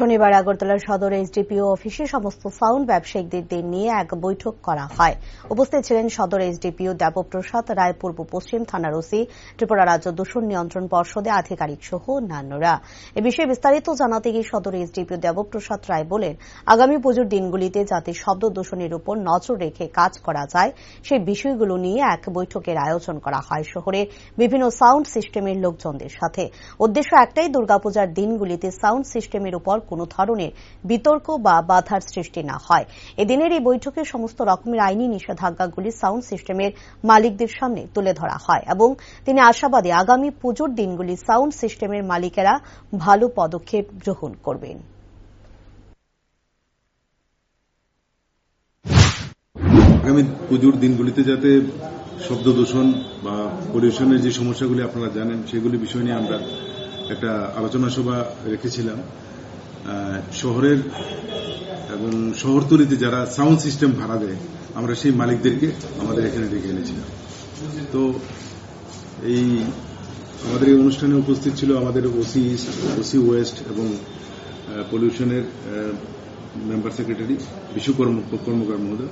শনিবার আগরতলা সদর এসডিপিও অফিসে সমস্ত সাউন্ড ব্যবসায়িকদের নিয়ে এক বৈঠক করা হয়। উপস্থিত ছিলেন সদর এসডিপিও দেবপ্রসাদ রায়, পূর্ব পশ্চিম থানার ওসি ত্রিপুরা রাজ্য দূষণ নিয়ন্ত্রণ পর্ষদে আধিকারিক সহ অন্যান্যরা। এ বিষয়ে বিস্তারিত জানাতে গিয়ে সদর এসডিপিও দেবপ্রসাদ রায় বলেন, আগামী পুজোর দিনগুলিতে যাতে শব্দ দূষণের উপর নজর রেখে কাজ করা যায় সেই বিষয়গুলো নিয়ে এক বৈঠকের আয়োজন করা হয় শহরের বিভিন্ন সাউন্ড সিস্টেমের লোকজনদের সাথে। উদ্দেশ্য একটাই দুর্গাপূজার দিনগুলিতে সাউন্ড সিস্টেমের উপর কোনো ধরনের বিতর্ক বা বাধার সৃষ্টি না হয়। এদিনের এই বৈঠকে সমস্ত রকমের আইনি নিষেধাজ্ঞাগুলি সাউন্ড সিস্টেমের মালিকদের সামনে তুলে ধরা হয় এবং তিনি আশাবাদী আগামী পুজোর দিনগুলি সাউন্ড সিস্টেমের মালিকেরা ভালো পদক্ষেপ গ্রহণ করবেন। আগামী পুজোর দিনগুলিতে যাতে শব্দ দূষণ বা পলিউশনের যে সমস্যাগুলি আপনারা জানেন, সেগুলি বিষয় নিয়ে আমরা একটা আলোচনা সভা রেখেছিলাম। শহরের এবং শহরতলিতে যারা সাউন্ড সিস্টেম ভাড়া দেয়, আমরা সেই মালিকদেরকে আমাদের এখানে ডেকে এনেছিলাম। তো এই আমাদের এই অনুষ্ঠানে উপস্থিত ছিল আমাদের ওসি ইস্ট ওসি ওয়েস্ট এবং পলিউশনের মেম্বার সেক্রেটারি বিশু কর্ম- কর্মকার মহোদয়।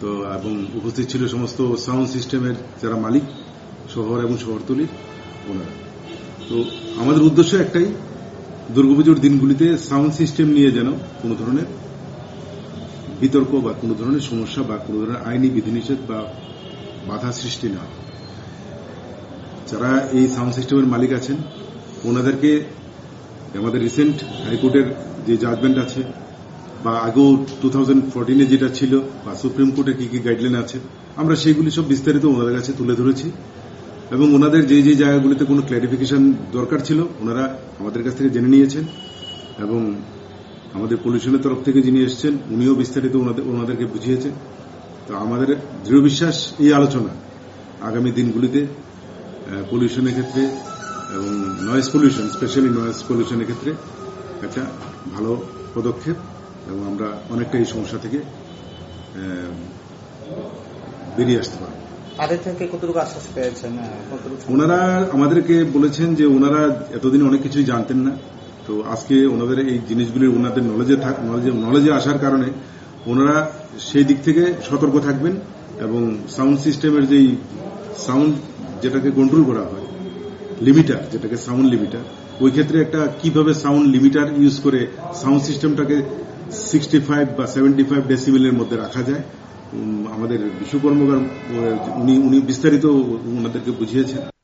তো, এবং উপস্থিত ছিল সমস্ত সাউন্ড সিস্টেমের যারা মালিক, শহর এবং শহরতলির ওনারা। তো আমাদের উদ্দেশ্য একটাই দুর্গাপুজোর দিনগুলিতে সাউন্ড সিস্টেম নিয়ে যেন কোনো ধরনের বিতর্ক বা কোনো ধরনের সমস্যা বা কোনো ধরনের আইনি বিধিনিষেধ বা বাধা সৃষ্টি না যারা এই সাউন্ড সিস্টেমের মালিক আছেন, ওনাদেরকে আমাদের রিসেন্ট হাইকোর্টের যে জাজমেন্ট আছে বা আগেও টু থাউজেন্ড যেটা ছিল বা সুপ্রিম কোর্টে কি কি গাইডলাইন আছে, আমরা সেগুলি সব বিস্তারিত ওনাদের কাছে তুলে ধরেছি। এবং ওনাদের যে যে জায়গাগুলিতে কোনো ক্ল্যারিফিকেশন দরকার ছিল, ওনারা আমাদের কাছ থেকে জেনে নিয়েছেন এবং আমাদের পলিউশনের তরফ থেকে যিনি এসছেন, উনিও বিস্তারিত ওনাদের, ওনাদেরকে বুঝিয়েছেন। তো আমাদের দৃঢ় বিশ্বাস এই আলোচনা আগামী দিনগুলিতে পলিউশনের ক্ষেত্রে এবং নয়েজ পলিউশন স্পেশালি নয়েজ পলিউশনের ক্ষেত্রে একটা ভালো পদক্ষেপ এবং আমরা অনেকটা এই সমস্যা থেকে বেরিয়ে আসতে পারব। তাদের থেকে কতটুকু আশ্বাস পেয়েছেন ওনারা আমাদেরকে বলেছেন যে ওনারা এতদিন অনেক কিছুই জানতেন না। তো আজকে ওনাদের এই জিনিসগুলি ওনাদের নলেজে থাক নলেজে নলেজে আসার কারণে ওনারা সেই দিক থেকে সতর্ক থাকবেন এবং সাউন্ড সিস্টেমের যেই সাউন্ড যেটাকে কন্ট্রোল করা হয় লিমিটার যেটাকে সাউন্ড লিমিটার ওই ক্ষেত্রে একটা কীভাবে সাউন্ড লিমিটার ইউজ করে সাউন্ড সিস্টেমটাকে সিক্সটি ফাইভ বা সেভেন্টি ফাইভ ডেসিবেলের মধ্যে রাখা যায় আমাদের বিশ্বকর্মকার উনি উনি বিস্তারিত ওনাদেরকে বুঝিয়েছেন।